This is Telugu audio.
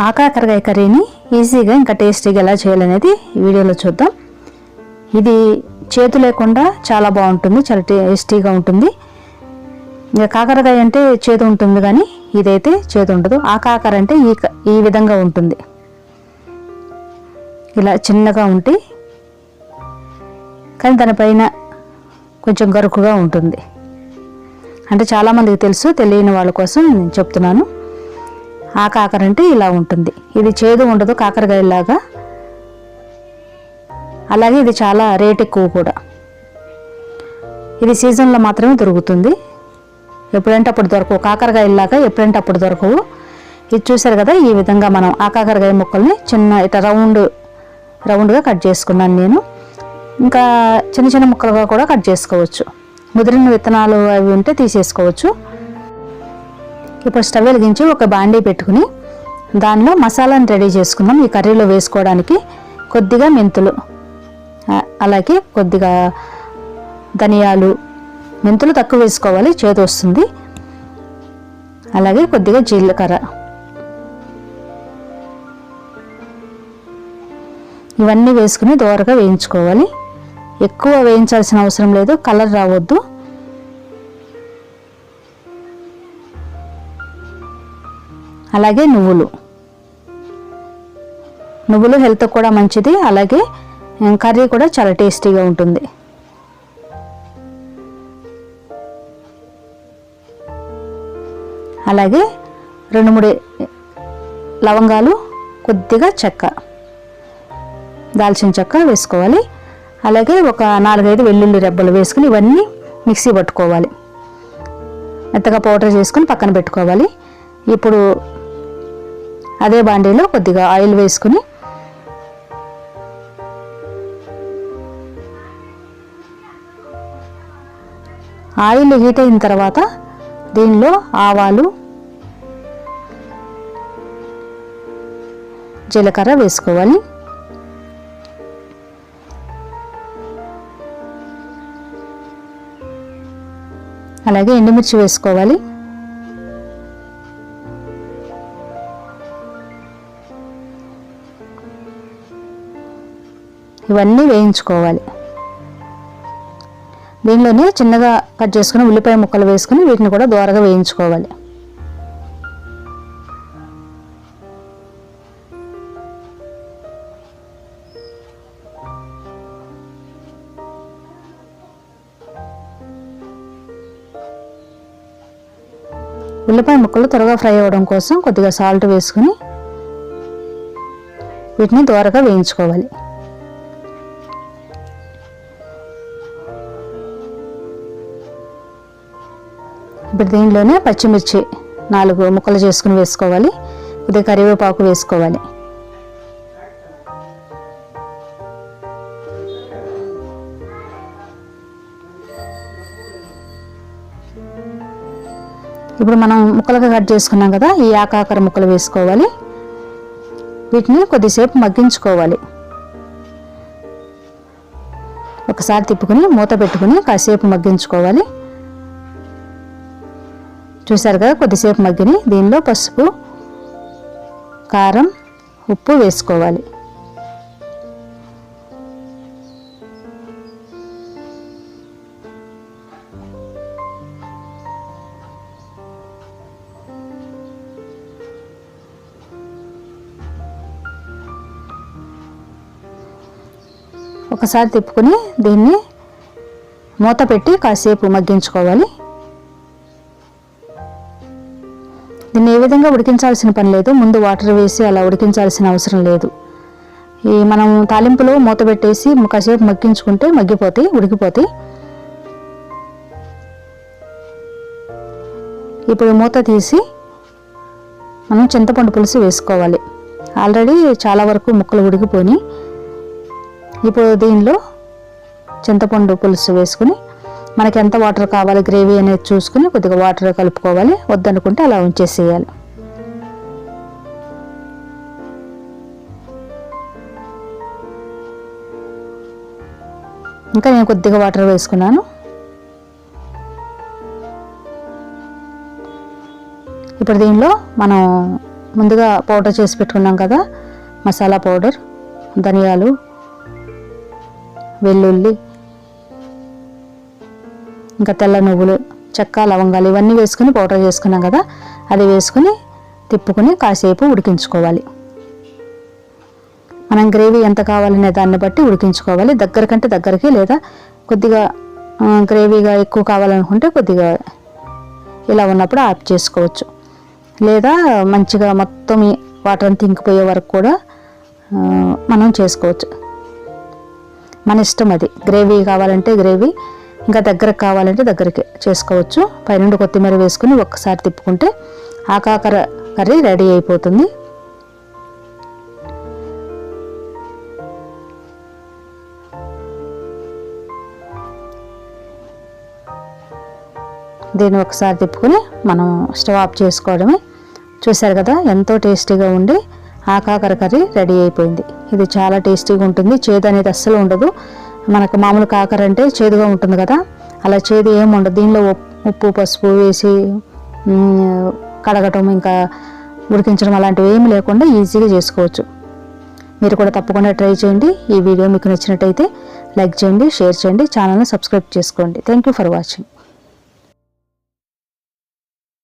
ఆకాకరకాయ కర్రీని ఈజీగా ఇంకా టేస్టీగా ఎలా చేయాలనేది ఈ వీడియోలో చూద్దాం. ఇది చేతు లేకుండా చాలా బాగుంటుంది చాలా టేస్టీగా ఉంటుంది. ఇక కాకరకాయ అంటే చేదు ఉంటుంది కానీ ఇదైతే చేదు ఉండదు. ఆ కాకర అంటే ఈ క- ఈ విధంగా ఉంటుంది. ఇలా చిన్నగా ఉంటే కానీ దానిపైన కొంచెం గరుకుగా ఉంటుంది. అంటే చాలామందికి తెలుసు తెలియని వాళ్ళ కోసం నేను చెప్తున్నాను. ఆ కాకర అంటే ఇలా ఉంటుంది. ఇది చేదు ఉండదు కాకరకాయలాగా. అలాగే ఇది చాలా రేట్ ఎక్కువ కూడా. ఇది సీజన్లో మాత్రమే దొరుకుతుంది. ఎప్పుడంటే అప్పుడు దొరకవు. కాకరకాయలాగా ఎప్పుడంటే అప్పుడు దొరకవు. ఇది చూసారు కదా ఈ విధంగా మనం ఆ కాకరకాయ ముక్కల్ని చిన్న ఇట్లా రౌండ్ రౌండ్గా కట్ చేసుకున్నాను నేను. ఇంకా చిన్న చిన్న ముక్కలుగా కూడా కట్ చేసుకోవచ్చు. ముదిరిన విత్తనాలు అవి ఉంటే తీసేసుకోవచ్చు. ఇప్పుడు స్టవ్ వెలిగించి ఒక బాండీ పెట్టుకుని దానిలో మసాలాని రెడీ చేసుకుందాం ఈ కర్రీలో వేసుకోవడానికి కొద్దిగా మెంతులు అలాగే కొద్దిగా ధనియాలు మెంతులు తక్కువ వేసుకోవాలి చేదు వస్తుంది. అలాగే కొద్దిగా జీలకర్ర. ఇవన్నీ వేసుకుని దోరగా వేయించుకోవాలి. ఎక్కువ వేయించాల్సిన అవసరం లేదు కలర్ రావద్దు. అలాగే నువ్వులు. నువ్వులు హెల్త్ కూడా మంచిది అలాగే కర్రీ కూడా చాలా టేస్టీగా ఉంటుంది. అలాగే రెండు మూడు లవంగాలు కొద్దిగా చెక్క దాల్చిన చెక్క వేసుకోవాలి. అలాగే ఒక నాలుగైదు వెల్లుల్లి రెబ్బలు వేసుకుని ఇవన్నీ మిక్సీ పట్టుకోవాలి. మెత్తగా పౌడర్ చేసుకుని పక్కన పెట్టుకోవాలి. ఇప్పుడు అదే బాండీలో కొద్దిగా ఆయిల్ వేసుకుని ఆయిల్ హీట్ అయిన తర్వాత దీనిలో ఆవాలు జీలకర్ర వేసుకోవాలి. అలాగే ఎండుమిర్చి వేసుకోవాలి. ఇవన్నీ వేయించుకోవాలి. దీనిలోనే చిన్నగా కట్ చేసుకుని ఉల్లిపాయ ముక్కలు వేసుకుని వీటిని కూడా దోరగా వేయించుకోవాలి. ఉల్లిపాయ ముక్కలు త్వరగా ఫ్రై అవ్వడం కోసం కొద్దిగా సాల్ట్ వేసుకుని వీటిని దోరగా వేయించుకోవాలి. ఇప్పుడు దీనిలోనే పచ్చిమిర్చి నాలుగు ముక్కలు చేసుకుని వేసుకోవాలి. కొద్దిగా కరివేపాకు వేసుకోవాలి. ఇప్పుడు మనం ముక్కలుగా కట్ చేసుకున్నాం కదా ఈ ఆకాకర ముక్కలు వేసుకోవాలి. వీటిని కొద్దిసేపు మగ్గించుకోవాలి. ఒకసారి తిప్పుకుని మూత పెట్టుకుని కాసేపు మగ్గించుకోవాలి. చూసారు కదా కొద్దిసేపు మగ్గిని. దీనిలో పసుపు కారం ఉప్పు వేసుకోవాలి. ఒకసారి తిప్పుకుని దీన్ని మూత పెట్టి కాసేపు మగ్గించుకోవాలి. దీన్ని ఏ విధంగా ఉడికించాల్సిన పని లేదు. ముందు వాటర్ వేసి అలా ఉడికించాల్సిన అవసరం లేదు. ఈ మనం తాలింపులో మూత పెట్టేసి కాసేపు మగ్గించుకుంటే మగ్గిపోతాయి ఉడికిపోతాయి. ఇప్పుడు మూత తీసి మనం చింతపండు పులుసు వేసుకోవాలి. ఆల్రెడీ చాలా వరకు ముక్కలు ఉడికిపోయి ఇప్పుడు దీనిలో చింతపండు పులుసు వేసుకుని మనకి ఎంత వాటర్ కావాలి గ్రేవీ అనేది చూసుకుని కొద్దిగా వాటర్ కలుపుకోవాలి వద్దనుకుంటే అలా ఉంచేసేయాలి. ఇంకా నేను కొద్దిగా వాటర్ వేసుకున్నాను. ఇప్పుడు దీనిలో మనం ముందుగా పౌడర్ చేసి పెట్టుకున్నాం కదా మసాలా పౌడర్ ధనియాలు వెల్లుల్లి ఇంకా తెల్ల నువ్వులు చెక్క లవంగాలు ఇవన్నీ వేసుకుని పౌడర్ చేసుకున్నాం కదా అది వేసుకుని తిప్పుకుని కాసేపు ఉడికించుకోవాలి. మనం గ్రేవీ ఎంత కావాలనే దాన్ని బట్టి ఉడికించుకోవాలి. దగ్గర కంటే దగ్గరికి లేదా కొద్దిగా గ్రేవీగా ఎక్కువ కావాలనుకుంటే కొద్దిగా ఇలా ఉన్నప్పుడు ఆఫ్ చేసుకోవచ్చు. లేదా మంచిగా మొత్తం వాటర్ అంతా ఇంకిపోయే వరకు కూడా మనం చేసుకోవచ్చు. మన ఇష్టం అది. గ్రేవీ కావాలంటే గ్రేవీ ఇంకా దగ్గరకు కావాలంటే దగ్గరికి చేసుకోవచ్చు. పైనుండి కొత్తిమీర వేసుకుని ఒక్కసారి తిప్పుకుంటే ఆకాకర కర్రీ రెడీ అయిపోతుంది. దీన్ని ఒకసారి తిప్పుకొని మనం స్టవ్ ఆఫ్ చేసుకోవడమే. చూశారు కదా ఎంతో టేస్టీగా ఉండి ఆకాకర కర్రీ రెడీ అయిపోయింది. ఇది చాలా టేస్టీగా ఉంటుంది. చేదు అనేది అస్సలు ఉండదు. మనకు మామూలు కాకర అంటే చేదుగా ఉంటుంది కదా. అలా చేదు ఏముండదు దీనిలో ఉప్- ఉప్పు పసుపు వేసి కడగటం ఇంకా ఉడికించడం అలాంటివి ఏమి లేకుండా ఈజీగా చేసుకోవచ్చు. మీరు కూడా తప్పకుండా ట్రై చేయండి. ఈ వీడియో మీకు నచ్చినట్టయితే లైక్ చేయండి షేర్ చేయండి ఛానల్ని సబ్స్క్రైబ్ చేసుకోండి. Thank you for watching.